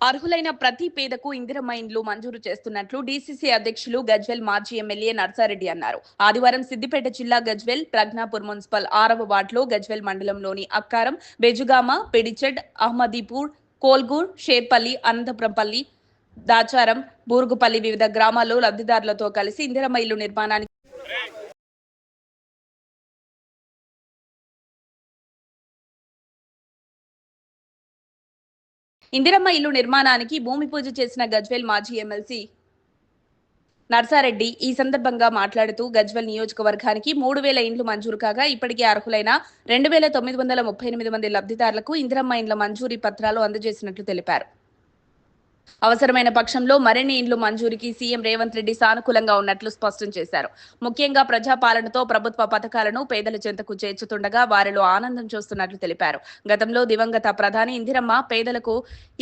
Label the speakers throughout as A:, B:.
A: అర్హులైన ప్రతి పేదకు ఇందిరమ్మ ఇండ్లు మంజూరు చేస్తున్నట్లు డీసీసీ అధ్యక్షులు గజ్వెల్ మాజీ ఎమ్మెల్యే నర్సారెడ్డి అన్నారు. ఆదివారం సిద్దిపేట జిల్లా గజ్వెల్ ప్రజ్ఞాపూర్ మున్సిపల్ ఆరవ వార్డులో గజ్వెల్ మండలంలోని అక్కారం బెజుగామ పెడిచెడ్ అహ్మదీపూర్ కోల్గూర్ షేర్పల్లి అనంతపురంపల్లి దాచారం బూరుగుపల్లి వివిధ గ్రామాల్లో లబ్ధిదారులతో కలిసి ఇందిరమ్మ ఇల్లు నిర్మాణానికి ఇందిరమ్మ ఇల్లు నిర్మాణానికి భూమి పూజ చేసిన గజ్వేల్ మాజీ ఎమ్మెల్సీ నర్సారెడ్డి ఈ సందర్భంగా మాట్లాడుతూ గజ్వల్ నియోజకవర్గానికి మూడు వేల ఇండ్లు మంజూరు కాగా ఇప్పటికే అర్హులైన రెండు వేల తొమ్మిది వందల ముప్పై ఎనిమిది మంది లబ్ధిదారులకు ఇందిరమ్మ ఇండ్ల మంజూరీ పత్రాలు అందజేసినట్లు తెలిపారు. అవసరమైన పక్షంలో మరిన్ని ఇండ్లు మంజూరికి సీఎం రేవంత్ రెడ్డి సానుకూలంగా ఉన్నట్లు స్పష్టం చేశారు. ముఖ్యంగా ప్రజాపాలనతో ప్రభుత్వ పథకాలను పేదల చెంతకు చేర్చుతుండగా వారిలో ఆనందం చూస్తున్నట్లు తెలిపారు. గతంలో దివంగత ప్రధాని ఇందిరమ్మ పేదలకు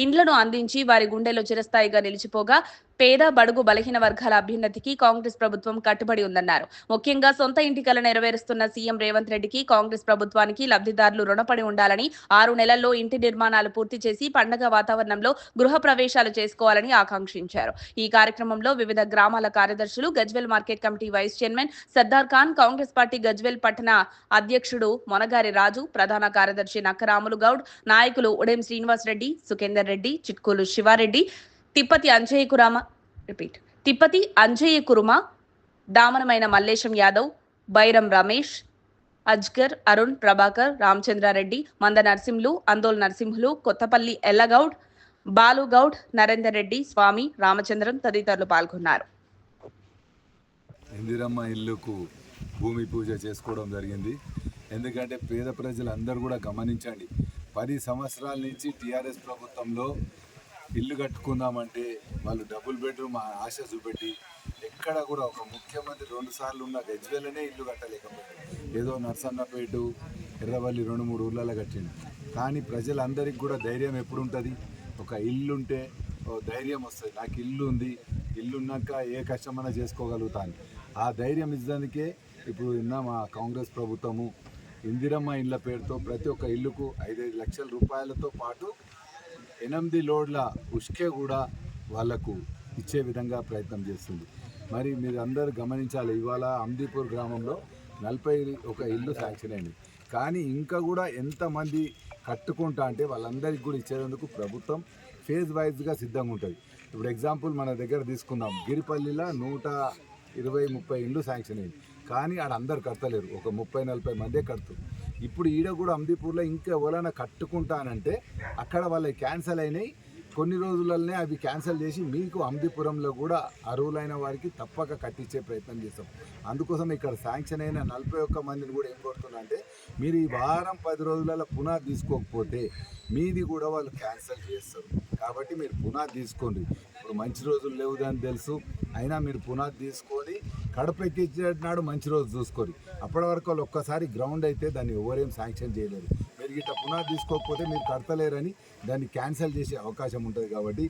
A: ఇండ్లను అందించి వారి గుండెలో చిరస్థాయిగా నిలిచిపోగా పేద బడుగు బలహీన వర్గాల అభ్యున్నతికి కాంగ్రెస్ ప్రభుత్వం కట్టుబడి ఉందన్నారు. ముఖ్యంగా సొంత ఇంటికల నెరవేరుస్తున్న సీఎం రేవంత్ రెడ్డికి కాంగ్రెస్ ప్రభుత్వానికి లబ్ధిదారులు రుణపడి ఉండాలని ఆరు నెలల్లో ఇంటి నిర్మాణాలు పూర్తి చేసి పండగ వాతావరణంలో గృహ ప్రవేశాలు చేసుకోవాలని ఆకాంక్షించారు. ఈ కార్యక్రమంలో వివిధ గ్రామాల కార్యదర్శులు Gajwel market committee vice chairman Sardar Khan Congress party Gajwel పట్టణ అధ్యక్షుడు మొనగారి రాజు ప్రధాన కార్యదర్శి నక్కరాములు గౌడ్ నాయకులు ఉడెం శ్రీనివాస్ రెడ్డి సుఖేందర్ రెడ్డి చిట్కూలు శివారెడ్డి తిప్పతి అంజయ్య కురామ రిపీట్ తిప్పతి అంజయ్య కురుమ దామనమైన మల్లేశం యాదవ్ బైరం రమేష్ అజ్గర్ అరుణ్ ప్రభాకర్ రామచంద్రారెడ్డి మంద నరసింహులు అందోల్ నరసింహులు కొత్తపల్లి ఎల్లగౌడ్ బాలుగౌడ్ నరేందర్ రెడ్డి స్వామి రామచంద్రం తదితరులు పాల్గొన్నారు.
B: ఇందిరమ్మ ఇల్లుకు భూమి పూజ చేసుకోవడం జరిగింది. ఎందుకంటే పేద ప్రజలందరూ కూడా గమనించండి పది సంవత్సరాల నుంచి టీఆర్ఎస్ ప్రభుత్వంలో ఇల్లు కట్టుకుందామంటే వాళ్ళు డబుల్ బెడ్రూమ్ ఆశ చూపెట్టి ఎక్కడ కూడా ఒక ముఖ్యమంత్రి రెండు సార్లు ఉన్న గజ్వేలనే ఇల్లు కట్టలేకపోయారు. ఏదో నర్సన్నపేట ఎర్రవల్లి రెండు మూడు ఊర్లలో కట్టింది కానీ ప్రజలందరికీ కూడా ధైర్యం ఎప్పుడు ఉంటుంది ఒక ఇల్లు ఉంటే ఓ ధైర్యం వస్తుంది. నాకు ఇల్లు ఉంది ఇల్లున్నాక ఏ కష్టమైనా చేసుకోగలుగుతాను. ఆ ధైర్యం ఇచ్చడానికే ఇప్పుడు ఉన్న మా కాంగ్రెస్ ప్రభుత్వము. ఇందిరమ్మ ఇళ్ళ పేరుతో ప్రతి ఒక్క ఇల్లుకు ఐదైదు లక్షల రూపాయలతో పాటు ఎనిమిది లోడ్ల ఉష్కే కూడా వాళ్ళకు ఇచ్చే విధంగా ప్రయత్నం చేస్తుంది. మరి మీరు అందరూ గమనించాలి ఇవాళ అమ్దీపూర్ గ్రామంలో నలభై ఒక ఇల్లు శాంక్షన్ అయింది. కానీ ఇంకా కూడా ఎంతమంది కట్టుకుంటా అంటే వాళ్ళందరికీ కూడా ఇచ్చేందుకు ప్రభుత్వం ఫేజ్ వైజ్గా సిద్ధంగా ఉంటుంది. ఇప్పుడు ఎగ్జాంపుల్ మన దగ్గర తీసుకుందాం. గిరిపల్లిలో నూట ఇరవై ముప్పై ఇండ్లు శాంక్షన్ అయింది. కానీ ఆడ అందరు కడతలేరు ఒక ముప్పై నలభై మందే కడుతుంది ఇప్పుడు ఈడ కూడా అంబిపూర్లో ఇంకా ఎవరైనా కట్టుకుంటానంటే అక్కడ వాళ్ళకి క్యాన్సల్ అయినాయి. కొన్ని రోజులనే అవి క్యాన్సిల్ చేసి మీకు అంబిపురంలో కూడా అర్హులైన వారికి తప్పక కట్టించే ప్రయత్నం చేస్తాం. అందుకోసం ఇక్కడ శాంక్షన్ అయిన నలభై ఒక్క మందిని కూడా ఏం కోరుతున్నా అంటే మీరు ఈ వారం పది రోజులలో పునః తీసుకోకపోతే మీది కూడా వాళ్ళు క్యాన్సిల్ చేస్తారు. కాబట్టి మీరు పునాది తీసుకోండి. ఇప్పుడు మంచి రోజులు లేవుదని తెలుసు. అయినా మీరు పునాది తీసుకొని కడప నాడు మంచి రోజు చూసుకోరు. అప్పటి వరకు వాళ్ళు ఒక్కసారి గ్రౌండ్ అయితే దాన్ని ఎవరేం శాంక్షన్ చేయలేరు. మీరు ఇట్లా పునాది తీసుకోకపోతే మీరు కడతలేరని దాన్ని క్యాన్సిల్ చేసే అవకాశం ఉంటుంది కాబట్టి